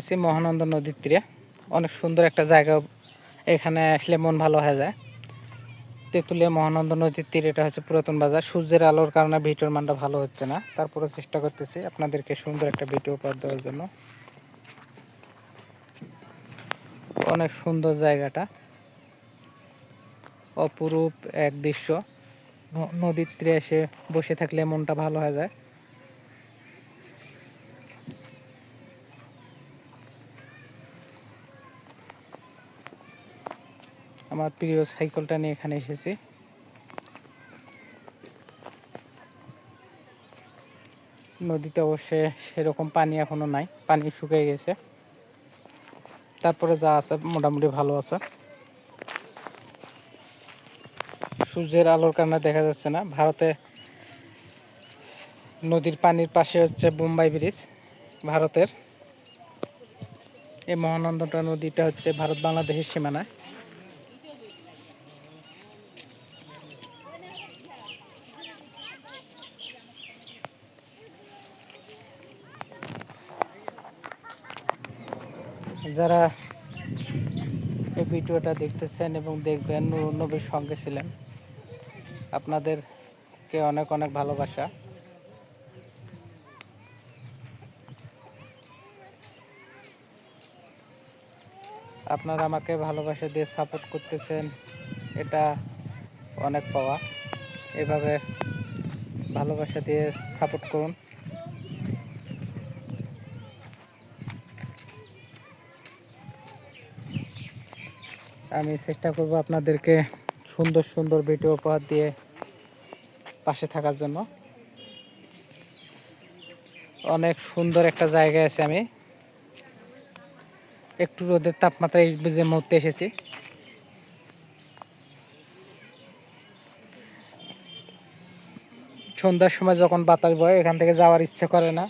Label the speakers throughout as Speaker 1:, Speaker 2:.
Speaker 1: আছি মহানন্দ নদীর তীরে। অনেক সুন্দর একটা জায়গা। এখানে আসলে মন ভালো হয়ে যায়। তেঁতুলিয়া মহানন্দ নদীর তীরে, এটা হচ্ছে পুরাতন বাজার। সূর্যের আলোর কারণে ভিডিওর মানটা ভালো হচ্ছে না। তারপরে চেষ্টা করতেছি আপনাদেরকে সুন্দর একটা ভিডিও উপহার দেওয়ার জন্য। অনেক সুন্দর জায়গাটা। অপরূপ এক দৃশ্য। নদীর তীরে এসে বসে থাকলে মনটা ভালো হয়ে যায়। আমার প্রিয় সাইকেলটা নিয়ে এখানে এসেছি। নদীতে অবশ্যই সেরকম পানি এখনও নাই, পানি শুকিয়ে গেছে। তারপরে যা আছে মোটামুটি ভালো আছে। সূর্যের আলোর কারণে দেখা যাচ্ছে না। ভারতে নদীর পানির পাশে হচ্ছে বোম্বাই ব্রিজ, ভারতের। এই মহানন্দটা নদীটা হচ্ছে ভারত বাংলাদেশের সীমানায় যারা এই ভিডিওটা দেখতেছেন এবং দেখবেন নবীর সঙ্গে ছিলেন, আপনাদেরকে অনেক অনেক ভালোবাসা। আপনারা আমাকে ভালোবাসা দিয়ে সাপোর্ট করতেছেন, এটা অনেক পাওয়া। এভাবে ভালোবাসা দিয়ে সাপোর্ট করুন। আমি চেষ্টা করব আপনাদেরকে সুন্দর সুন্দর ভিডিও উপহার দিয়ে পাশে থাকার জন্য। অনেক সুন্দর একটা জায়গায় আছে আমি। একটু রোদের তাপমাত্রা এই যে মুহূর্তে এসেছি। সন্ধ্যার সময় যখন বাতাস বয়, এখান থেকে যাওয়ার ইচ্ছে করে না।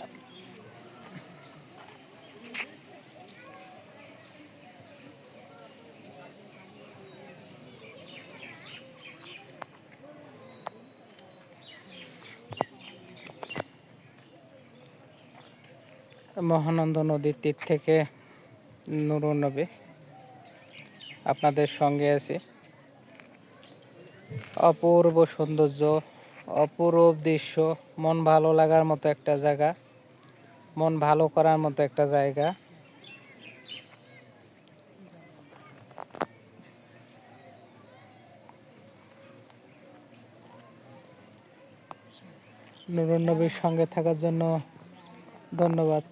Speaker 1: মহানন্দ নদীর তীর থেকে নুরুন নবী আপনাদের সঙ্গে আছি। অপূর্ব সৌন্দর্য, অপূর্ব দৃশ্য, মন ভালো লাগার মতো একটা জায়গা, মন ভালো করার মতো একটা জায়গা। নুরুন নবীর সঙ্গে থাকার জন্য ধন্যবাদ।